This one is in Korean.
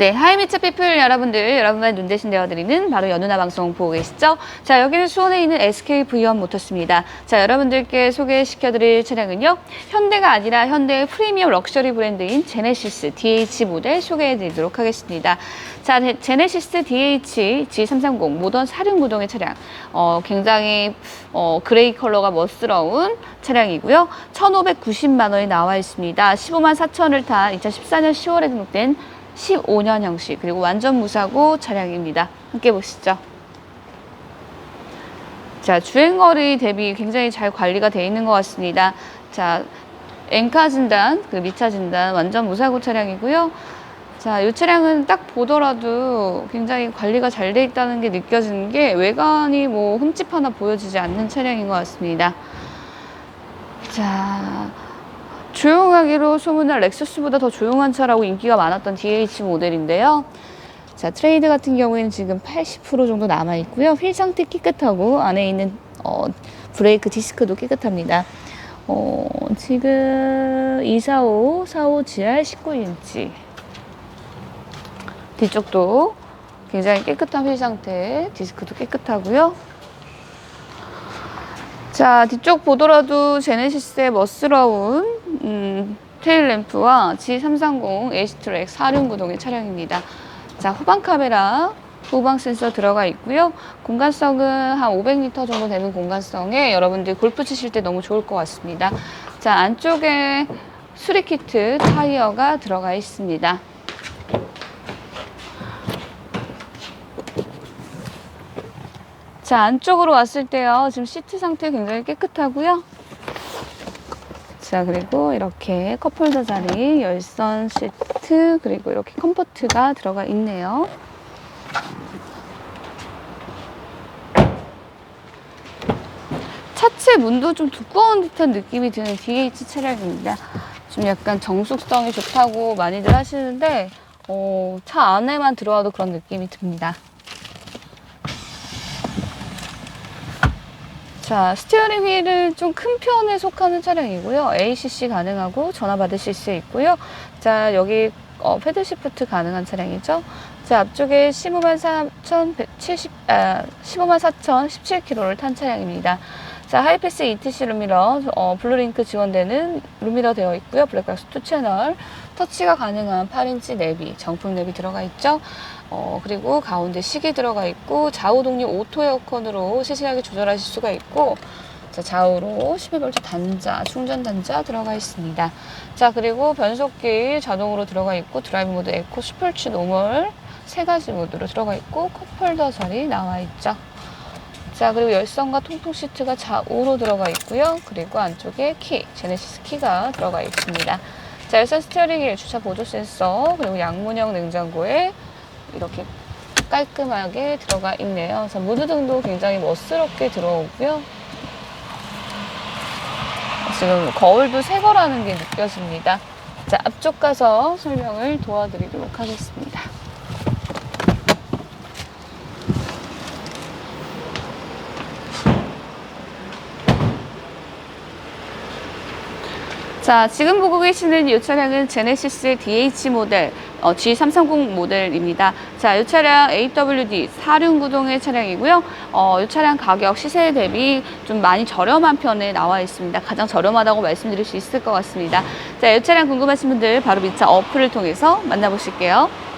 네, 하이미츠 피플 여러분들, 여러분의 눈 대신 되어드리는 바로 연우나 방송 보고 계시죠? 자, 여기는 수원에 있는 SK V1 모터스입니다. 자, 여러분들께 소개시켜드릴 차량은요, 현대가 아니라 현대의 프리미엄 럭셔리 브랜드인 제네시스 DH 모델 소개해드리도록 하겠습니다. 자, 제- 제네시스 DH G330 모던 사륜구동의 차량. 어, 굉장히 어, 그레이 컬러가 멋스러운 차량이고요. 1,590만 원이 나와 있습니다. 15만 4천을 탄 2014년 10월에 등록된 15년 형식 그리고 완전 무사고 차량입니다. 함께 보시죠. 자 주행거리 대비 굉장히 잘 관리가 되어 있는 것 같습니다. 자 엔카 진단, 그 미차 진단 완전 무사고 차량이고요. 자, 이 차량은 딱 보더라도 굉장히 관리가 잘 돼 있다는 게 느껴지는 게 외관이 뭐 흠집 하나 보여지지 않는 차량인 것 같습니다. 자, 조용하기로 소문난 렉서스보다 더 조용한 차라고 인기가 많았던 DH 모델인데요. 자, 트레이드 같은 경우에는 지금 80% 정도 남아 있고요. 휠 상태 깨끗하고 안에 있는 어, 브레이크 디스크도 깨끗합니다. 어, 지금 245, 45 GR 19인치. 뒤쪽도 굉장히 깨끗한 휠 상태, 디스크도 깨끗하고요. 자, 뒤쪽 보더라도 제네시스의 멋스러운 음, 테일 램프와 G330 H 트랙 4륜 구동의 차량입니다. 자, 후방 카메라, 후방 센서 들어가 있고요. 공간성은 한 500리터 정도 되는 공간성에 여러분들 골프 치실 때 너무 좋을 것 같습니다. 자, 안쪽에 수리 키트 타이어가 들어가 있습니다. 자, 안쪽으로 왔을 때요. 지금 시트 상태 굉장히 깨끗하고요. 자, 그리고 이렇게 컵홀더 자리, 열선 시트, 그리고 이렇게 컴포트가 들어가 있네요. 차체 문도 좀 두꺼운 듯한 느낌이 드는 DH 차량입니다. 좀 약간 정숙성이 좋다고 많이들 하시는데, 어, 차 안에만 들어와도 그런 느낌이 듭니다. 자, 스티어링 휠은 좀 큰 편에 속하는 차량이고요. ACC 가능하고 전화 받으실 수 있고요. 자, 여기 어, 패드 시프트 가능한 차량이죠. 자, 앞쪽에 15만 4,170, 아, 15만 4,017km를 탄 차량입니다. 자, 하이패스 ETC 루미러, 어, 블루링크 지원되는 루미러 되어 있고요. 블랙박스 2 채널, 터치가 가능한 8인치 내비, 정품 내비 들어가 있죠. 어, 그리고 가운데 시계 들어가 있고 좌우 독립 오토 에어컨으로 세세하게 조절하실 수가 있고 자, 좌우로 12V 단자, 충전 단자 들어가 있습니다. 자, 그리고 변속기 자동으로 들어가 있고 드라이브 모드 에코, 스포츠, 노멀 세 가지 모드로 들어가 있고 컵홀더 자리 나와 있죠. 자, 그리고 열선과 통풍 시트가 좌우로 들어가 있고요. 그리고 안쪽에 키, 제네시스 키가 들어가 있습니다. 자, 열선 스티어링 휠, 주차 보조 센서, 그리고 양문형 냉장고에 이렇게 깔끔하게 들어가 있네요. 그래서 무드등도 굉장히 멋스럽게 들어오고요. 지금 거울도 새 거라는 게 느껴집니다. 자, 앞쪽 가서 설명을 도와드리도록 하겠습니다. 자, 지금 보고 계시는 이 차량은 제네시스 DH 모델 어, G330 모델입니다. 자, 이 차량 AWD 4륜 구동의 차량이고요. 어, 이 차량 가격 시세 대비 좀 많이 저렴한 편에 나와 있습니다. 가장 저렴하다고 말씀드릴 수 있을 것 같습니다. 자, 이 차량 궁금하신 분들 바로 밑차 어플을 통해서 만나보실게요.